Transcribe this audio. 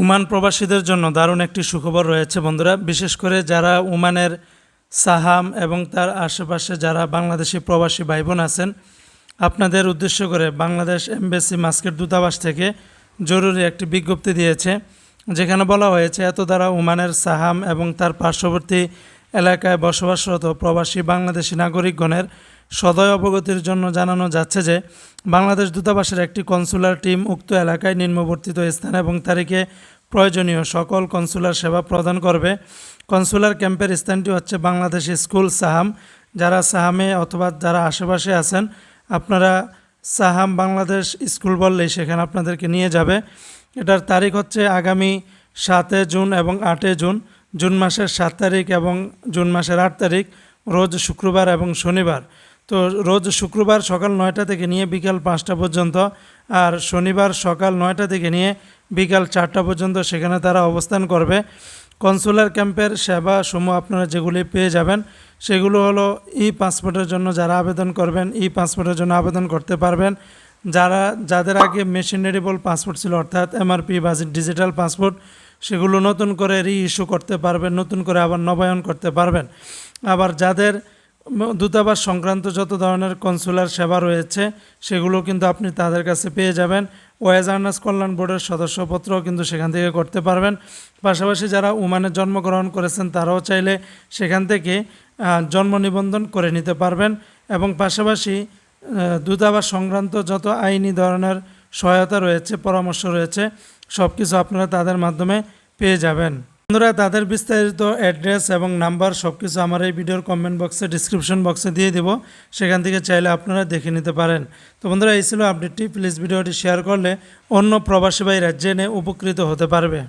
Oman প্রবাসীদের জন্য দারুণ একটি সুখবর রয়েছে, বন্ধুরা। বিশেষ করে যারা ওমানের সাহাম এবং তার আশেপাশে যারা বাংলাদেশি প্রবাসী ভাই বোন আছেন, আপনাদের উদ্দেশ্য করে বাংলাদেশ এমবেসি মাস্কের দূতাবাস থেকে জরুরি একটি বিজ্ঞপ্তি দিয়েছে, যেখানে বলা হয়েছে, এত দ্বারা ওমানের সাহাম এবং তার পার্শ্ববর্তী এলাকায় বসবাসরত প্রবাসী বাংলাদেশি নাগরিকগণের সদয় অবগতির জন্য জানানো যাচ্ছে যে, বাংলাদেশ দূতাবাসের একটি কনসুলার টিম উক্ত এলাকায় নিম্নবর্তিত স্থান এবং তারিখে প্রয়োজনীয় সকল কনসুলার সেবা প্রদান করবে। কনসুলার ক্যাম্পের স্থানটি হচ্ছে বাংলাদেশ স্কুল সাহাম। যারা সাহামে অথবা যারা আশেপাশে আছেন, আপনারা সাহাম বাংলাদেশ স্কুল বললেই সেখানে আপনাদেরকে নিয়ে যাবে। এটার তারিখ হচ্ছে আগামী সাতে জুন এবং আটে জুন। জুন মাসের সাত তারিখ এবং জুন মাসের আট তারিখ, রোজ শুক্রবার এবং শনিবার। তো রোজ শুক্রবার সকাল নয়টা থেকে নিয়ে বিকাল পাঁচটা পর্যন্ত আর শনিবার সকাল নয়টা থেকে নিয়ে বিকাল চারটা পর্যন্ত সেখানে তারা অবস্থান করবে। কনসুলার ক্যাম্পের সেবা সমূহ আপনারা যেগুলি পেয়ে যাবেন, সেগুলো হলো ই পাসপোর্টের জন্য যারা আবেদন করবেন ই পাসপোর্টের জন্য আবেদন করতে পারবেন। যারা, যাদের আগে মেশিনারিবল পাসপোর্ট ছিল, অর্থাৎ এমআরপি বা ডিজিটাল পাসপোর্ট, সেগুলো নতুন করে রি ইস্যু করতে পারবেন, নতুন করে আবার নবায়ন করতে পারবেন। আবার যাদের দূতাবাস সংক্রান্ত যত ধরনের কনসুলার সেবা রয়েছে, সেগুলো কিন্তু আপনি তাদের কাছে পেয়ে যাবেন। ওয়েজ আর্নার্স কল্যাণ বোর্ডের সদস্যপত্রও কিন্তু সেখান থেকে করতে পারবেন। পাশাপাশি যারা ওমানে জন্মগ্রহণ করেছেন, তারাও চাইলে সেখান থেকে জন্ম নিবন্ধন করে নিতে পারবেন। এবং পাশাপাশি দূতাবাস সংক্রান্ত যত আইনি ধরনের সহায়তা রয়েছে, পরামর্শ রয়েছে সব কিছু আপনারা তাদের মাধ্যমে পেয়ে যাবেন। বন্ধুরা, তাদের বিস্তারিত অ্যাড্রেস এবং নাম্বার সব কিছু আমার এই ভিডিওর কমেন্ট বক্সে ডিসক্রিপশন বক্সে দিয়ে দেবো। সেখান থেকে চাইলে আপনারা দেখে নিতে পারেন। তো বন্ধুরা, এই ছিল আপডেটটি প্লিজ ভিডিওটি শেয়ার করলে অন্য প্রবাসী ভাইরা জেনে উপকৃত হতে পারবে।